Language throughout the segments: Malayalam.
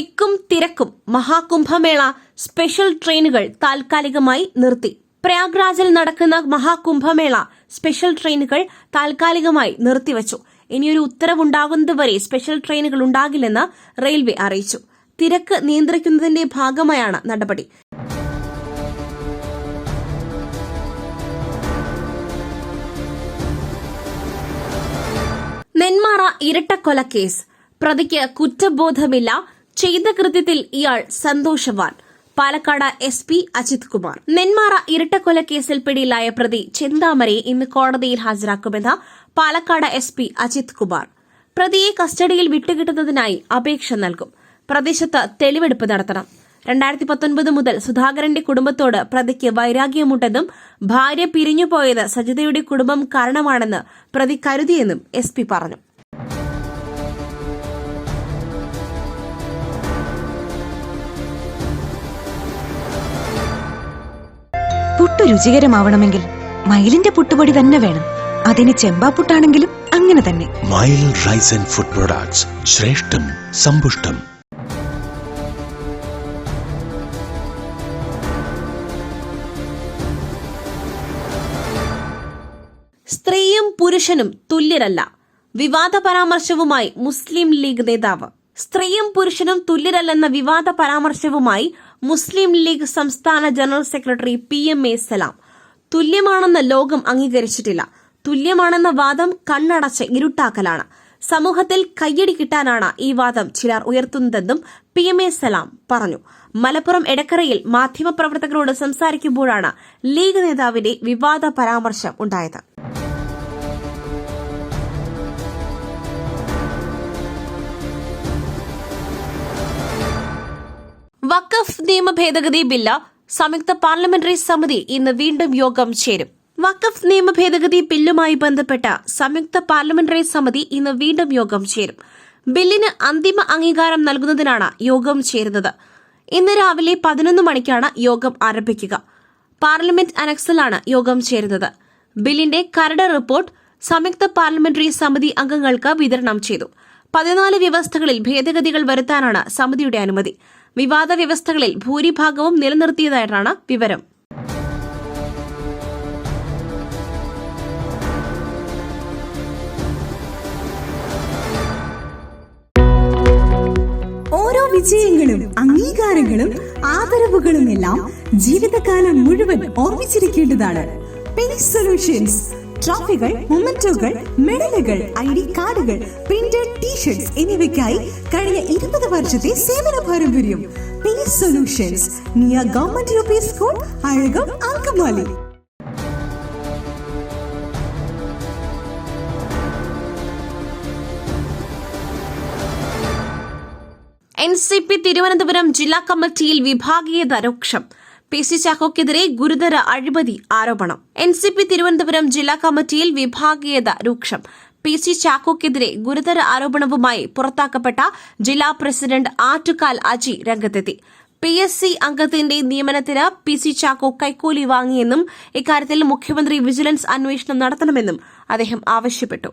തിക്കും തിരക്കും മഹാകുംഭമേള സ്പെഷ്യൽ ട്രെയിനുകൾ താൽക്കാലികമായി നിർത്തി. പ്രയാഗ്രാജിൽ നടക്കുന്ന മഹാകുംഭമേള സ്പെഷ്യൽ ട്രെയിനുകൾ താൽക്കാലികമായി നിർത്തിവച്ചു. ഇനിയൊരു ഉത്തരവുണ്ടാകുന്നതുവരെ സ്പെഷ്യൽ ട്രെയിനുകൾ ഉണ്ടാകില്ലെന്ന് റെയിൽവേ അറിയിച്ചു. തിരക്ക് നിയന്ത്രിക്കുന്നതിന്റെ ഭാഗമായാണ് നടപടി. നെന്മാറ ഇരട്ടക്കൊലക്കേസ് പ്രതിക്ക് കുറ്റബോധമില്ല. ചെയ്ത കൃത്യത്തിൽ ഇയാൾ സന്തോഷവാൻ. Palakkad S P Ajith Kumar. Nenmara ഇരട്ടക്കൊലക്കേസിൽ പിടിയിലായ പ്രതി ചെന്താമരയെ ഇന്ന് കോടതിയിൽ ഹാജരാക്കുമെന്ന് പാലക്കാട് എസ് പി അജിത് കുമാർ. പ്രതിയെ കസ്റ്റഡിയിൽ വിട്ടുകിട്ടുന്നതിനായി അപേക്ഷ നൽകും. പ്രദേശത്ത് തെളിവെടുപ്പ് നടത്തണം. രണ്ടായിരത്തി പത്തൊൻപത് മുതൽ സുധാകരന്റെ കുടുംബത്തോട് പ്രതിക്ക് വൈരാഗ്യമുണ്ടെന്നും ഭാര്യ പിരിഞ്ഞുപോയത് സജിതയുടെ കുടുംബം കാരണമാണെന്ന് പ്രതി കരുതിയെന്നും എസ് പറഞ്ഞു. പുട്ടു രുചികരമാവണമെങ്കിൽ മയിലിന്റെ പുട്ടുപൊടി തന്നെ വേണം. അതിന് ചെമ്പാപ്പുട്ടാണെങ്കിലും അങ്ങനെ തന്നെ. മയിൽ റൈസ് ആൻഡ് ഫുഡ് പ്രൊഡക്ട്സ് ശ്രേഷ്ഠം സമ്പുഷ്ടം. സ്ത്രീയും പുരുഷനും തുല്യരല്ല. വിവാദ പരാമർശവുമായി മുസ്ലിം ലീഗ് നേതാവ്. സ്ത്രീയും പുരുഷനും തുല്യരല്ലെന്ന വിവാദ പരാമർശവുമായി മുസ്ലിം ലീഗ് സംസ്ഥാന general secretary P M A Salam. തുല്യമാണെന്ന് ലോകം അംഗീകരിച്ചിട്ടില്ല. തുല്യമാണെന്ന വാദം കണ്ണടച്ച് ഇരുട്ടാക്കലാണ്. സമൂഹത്തിൽ കയ്യടി കിട്ടാനാണ് ഈ വാദം ചിലർ ഉയർത്തുന്നതെന്നും പി എം എ സലാം പറഞ്ഞു. മലപ്പുറം എടക്കരയിൽ മാധ്യമപ്രവർത്തകരോട് സംസാരിക്കുമ്പോഴാണ് ലീഗ് നേതാവിന്റെ വിവാദ പരാമർശം ഉണ്ടായത്. വഖഫ് നിയമ ഭേദഗതി ബില്ല് സംയുക്ത പാർലമെന്ററി സമിതി ഇന്ന് വീണ്ടും യോഗം ചേരും. വഖഫ് നിയമ ഭേദഗതി ബില്ലുമായി ബന്ധപ്പെട്ട സംയുക്ത പാർലമെന്ററി സമിതി ഇന്ന് വീണ്ടും യോഗം ചേരും. ബില്ലിന് അന്തിമ അംഗീകാരം നൽകുന്നതിനാണ് യോഗം ചേരുന്നത്. ഇന്ന് രാവിലെ പതിനൊന്ന് മണിക്കാണ് യോഗം ആരംഭിക്കുക. പാർലമെന്റ് അനക്സിലാണ് യോഗം ചേരുന്നത്. ബില്ലിന്റെ കരട് റിപ്പോർട്ട് സംയുക്ത പാർലമെന്ററി സമിതി അംഗങ്ങൾക്ക് വിതരണം ചെയ്തു. പതിനാല് വ്യവസ്ഥകളിൽ ഭേദഗതികൾ വരുത്താനാണ് സമിതിയുടെ അനുമതി. വിവാദ വ്യവസ്ഥകളിൽ ഭൂരിഭാഗവും നിലനിർത്തിയതായിട്ടാണ് വിവരം. ഓരോ വിജയങ്ങളും അംഗീകാരങ്ങളും ആദരവുകളും എല്ലാം ജീവിതകാലം മുഴുവൻ ഓർമ്മിച്ചിരിക്കേണ്ടതാണ്. സൊല്യൂഷൻസ് ട്രോഫികൾ മൊമെന്റോകൾ മെഡലുകൾ ഐ ഡി കാർഡുകൾ പ്രിന്റഡ് ടീഷർട്സ് എന്നിവയ്ക്കായി കഴിഞ്ഞ ഇരുപത് വർഷത്തെ സേവന പാരമ്പര്യം. Pace solutions near government U P school Azhakam Angamaly. N C P Thiruvananthapuram ജില്ലാ കമ്മിറ്റിയിൽ വിഭാഗീയത രൂക്ഷം. പി സി ചാക്കോക്കെതിരെ ഗുരുതര അഴിമതി ആരോപണം. എൻ സി പി തിരുവനന്തപുരം ജില്ലാ കമ്മിറ്റിയിൽ വിഭാഗീയത രൂക്ഷം. പി സി ചാക്കോക്കെതിരെ ഗുരുതര ആരോപണവുമായി പുറത്താക്കപ്പെട്ട ജില്ലാ പ്രസിഡന്റ് ആറ്റുകാൽ അജി രംഗത്തെത്തി. പി എസ് സി അംഗത്തിന്റെ നിയമനത്തിന് പി സി ചാക്കോ കൈക്കൂലി വാങ്ങിയെന്നും ഇക്കാര്യത്തിൽ മുഖ്യമന്ത്രി വിജിലൻസ് അന്വേഷണം നടത്തണമെന്നും അദ്ദേഹം ആവശ്യപ്പെട്ടു.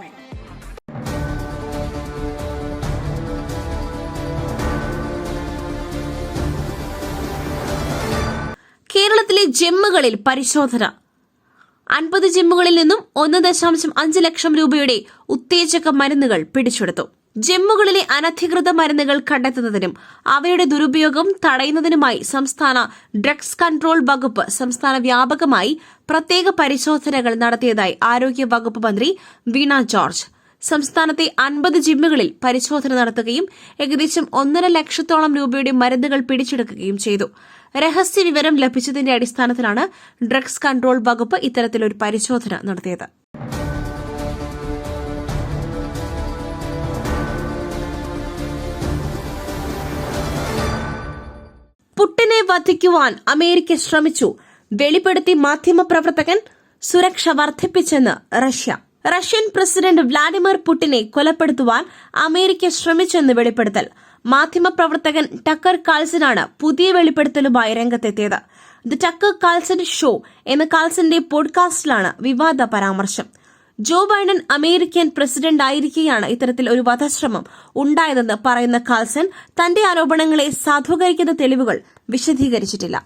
ജിമ്മുകളിൽ പരിശോധന. അൻപത് ജിമ്മുകളിൽ നിന്നും ഒന്ന് ദശാംശം അഞ്ച് ലക്ഷം രൂപയുടെ ഉത്തേജക മരുന്നുകൾ പിടിച്ചെടുത്തു. ജിമ്മുകളിലെ അനധികൃത മരുന്നുകൾ കണ്ടെത്തുന്നതിനും അവയുടെ ദുരുപയോഗം തടയുന്നതിനുമായി സംസ്ഥാന ഡ്രഗ്സ് കൺട്രോൾ വകുപ്പ് സംസ്ഥാന വ്യാപകമായി പ്രത്യേക പരിശോധനകൾ നടത്തിയതായി ആരോഗ്യ വകുപ്പ് മന്ത്രി വീണ ജോർജ്. സംസ്ഥാനത്തെ അൻപത് ജിമ്മുകളിൽ പരിശോധന നടത്തുകയും ഏകദേശം ഒന്നര ലക്ഷത്തോളം രൂപയുടെ മരുന്നുകൾ പിടിച്ചെടുക്കുകയും ചെയ്തു. രഹസ്യ വിവരം ലഭിച്ചതിന്റെ അടിസ്ഥാനത്തിലാണ് ഡ്രഗ്സ് കൺട്രോൾ വകുപ്പ് ഇത്തരത്തിലൊരു പരിശോധന നടത്തിയത്. പുട്ടിനെ വധിക്കുവാൻ അമേരിക്ക ശ്രമിച്ചു. വെളിപ്പെടുത്തി മാധ്യമപ്രവർത്തകൻ സുരക്ഷ വർദ്ധിപ്പിച്ചെന്ന് റഷ്യ. റഷ്യൻ പ്രസിഡന്റ് വ്ളാഡിമിർ പുടിനെ കൊലപ്പെടുത്തുവാൻ അമേരിക്ക ശ്രമിച്ചെന്ന് വെളിപ്പെടുത്തൽ. മാധ്യമപ്രവർത്തകൻ ടക്കർ കാൾസനാണ് പുതിയ വെളിപ്പെടുത്തലുമായി രംഗത്തെത്തിയത്. ദി ടക്കർ കാൾസൺ ഷോ എന്ന കാൾസന്റെ പോഡ്കാസ്റ്റിലാണ് വിവാദ പരാമർശം. ജോ ബൈഡൻ അമേരിക്കൻ പ്രസിഡന്റ് ആയിരിക്കെയാണ് ഇത്തരത്തിൽ ഒരു വധശ്രമം ഉണ്ടായതെന്ന് പറയുന്ന കാൾസൺ തന്റെ ആരോപണങ്ങളെ സാധൂകരിക്കുന്ന തെളിവുകൾ വിശദീകരിച്ചിട്ടില്ല.